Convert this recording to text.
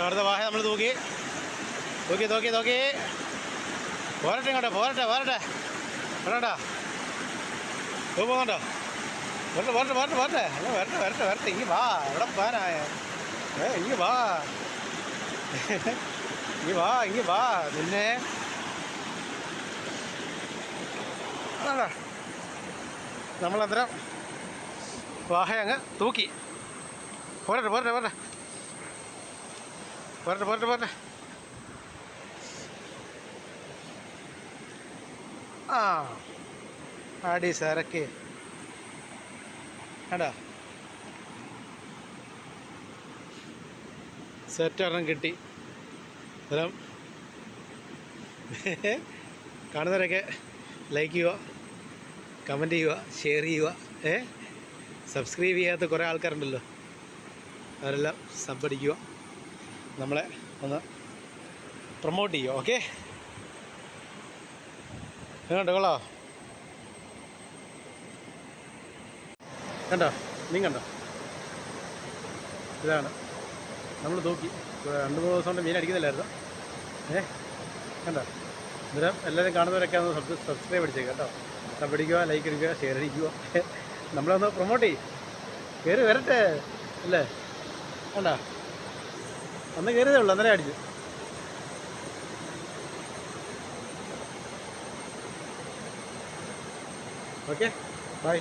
അടുത്ത വാഹ നമ്മൾ തൂക്കി. തൂക്കി തൂക്കി തൂക്കി. പോരട്ടെ ഇങ്ങോട്ടെ പോരട്ടെ പോരട്ടെ. വരണ്ടാ. തൂ പോകുന്നുണ്ടോ വരട്ടെ വരട്ടെ വരട്ടെ വരട്ടെ. അല്ല വരട്ടെ വരട്ടെ വരട്ടെ. ഇങ്ങി വാ എവിടെ പോകാനായ? ഏ ഇങ്ങി വാ. ഇങ്ങി വാ ഇങ്ങി വാ നിന്നെ. അതാ നമ്മളന്നേരം വാഹ അങ്ങ് തൂക്കി. പോരട്ടെ പോരട്ടെ പോരട്ടെ. പോരട്ടെ പോരട്ടെ പോരട്ടെ. ആ ആടി സരക്ക് കണ്ടാ സെറ്റ് ഒരെണ്ണം കിട്ടി. അന്നേരം കാണുന്നവരൊക്കെ ലൈക്ക് ചെയ്യുക കമന്റ് ചെയ്യുക ഷെയർ ചെയ്യുക ഏ? സബ്സ്ക്രൈബ് ചെയ്യാത്ത കുറേ ആൾക്കാരുണ്ടല്ലോ. അവരെല്ലാം സബ് അടിക്കുക. നമ്മളെ ഒന്ന് പ്രൊമോട്ട് ചെയ്യുക ഓക്കെ കണ്ടോ കൊള്ളോ? കണ്ടോ? നീ കണ്ടോ ഇതാണ്. നമ്മൾ തൂക്കി രണ്ട് മൂന്ന് ദിവസം കൊണ്ട് മീൻ അടിക്കുന്നില്ലായിരുന്നു. ഏ? കണ്ടോ? അന്നേരം എല്ലാവരും കാണുന്നവരൊക്കെ ഒന്ന് സബ് സബ്സ്ക്രൈബ് അടിച്ചേ കേട്ടോ. സബ് അടിക്കുക ലൈക്ക് അടിക്കുക ഷെയർ അടിക്കുക. നമ്മളൊന്ന് പ്രൊമോട്ട് ചെയ്യും. കയറി വരട്ടെ. അല്ലേ? കണ്ടോ? ഒന്ന് കയറിയതേ ഉള്ളൂ അന്നേരം അടിച്ചു. Okay bye